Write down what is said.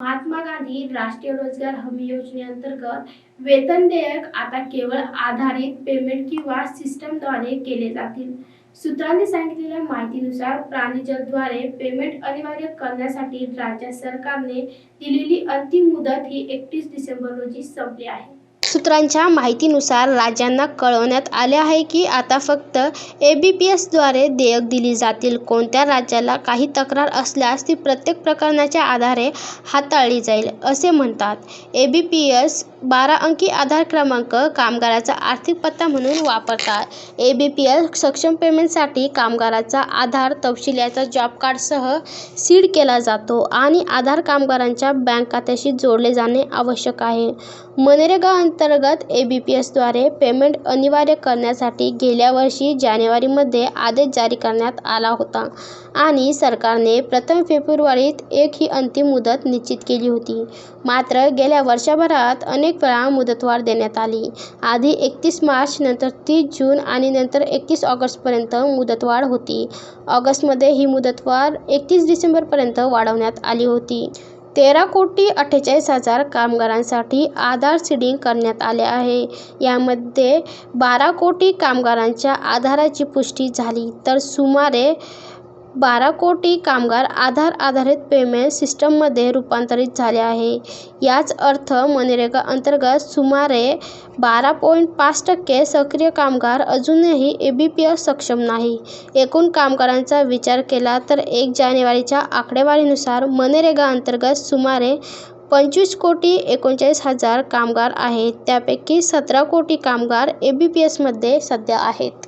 महात्मा गांधी राष्ट्रीय रोजगार हमी योजनेअंतर्गत वेतन देयक आता केवळ आधारित पेमेंट किंवा सिस्टमद्वारे केले जातील. सूत्रांनी सांगितलेल्या माहितीनुसार प्राणीजलद्वारे पेमेंट अनिवार्य करण्यासाठी राज्य सरकारने दिलेली अंतिम मुदत ही एकतीस डिसेंबर रोजी संपली आहे. सूत्रांच्या माहितीनुसार राज्यांना कळवण्यात आले आहे की आता फक्त ए बी पी एसद्वारे देयक दिली जातील. कोणत्या राज्याला काही तक्रार असल्यास ती प्रत्येक प्रकरणाच्या आधारे हाताळली जाईल असे म्हणतात. ए बी पी एस बारा अंकी आधार क्रमांक कामगाराचा आर्थिक पत्ता म्हणून वापरतात. ए बी पी एस सक्षम पेमेंटसाठी कामगाराचा आधार तपशील याचा जॉब कार्डसह सीड केला जातो आणि आधार कामगारांच्या बँक खात्याशी जोडले जाणे आवश्यक आहे. मनरेगा अंतर्गत ए बी पी एसद्वारे पेमेंट अनिवार्य करण्यासाठी गेल्या वर्षी जानेवारीमध्ये आदेश जारी करण्यात आला होता आणि सरकारने प्रथम फेब्रुवारीत एक ही अंतिम मुदत निश्चित केली होती. मात्र गेल्या वर्षभरात अनेक अनेक वेळा मुदतवाढ देण्यात आली. आधी एकतीस मार्च नंतर तीस जून आणि नंतर एकतीस ऑगस्टपर्यंत मुदतवाढ होती. ऑगस्टमध्ये ही मुदतवाढ एकतीस डिसेंबरपर्यंत वाढवण्यात आली होती. तेरा कोटी अठ्ठेचाळीस हजार कामगारांसाठी आधार सीडिंग करण्यात आले आहे. यामध्ये बारा कोटी कामगारांच्या आधाराची पुष्टी झाली तर सुमारे बारा कोटी कामगार आधार आधारित पेमेंट सिस्टममध्ये रूपांतरित झाले आहे. याच अर्थ मनरेगा अंतर्गत सुमारे बारा पॉईंट पाच टक्के सक्रिय कामगार अजूनही ए बी पी एस सक्षम नाही. एकूण कामगारांचा विचार केला तर एक जानेवारीच्या आकडेवारीनुसार मनरेगा अंतर्गत सुमारे पंचवीस कोटी एकोणचाळीस हजार कामगार आहेत. त्यापैकी सतरा कोटी कामगार ए बी पी एसमध्ये सध्या आहेत.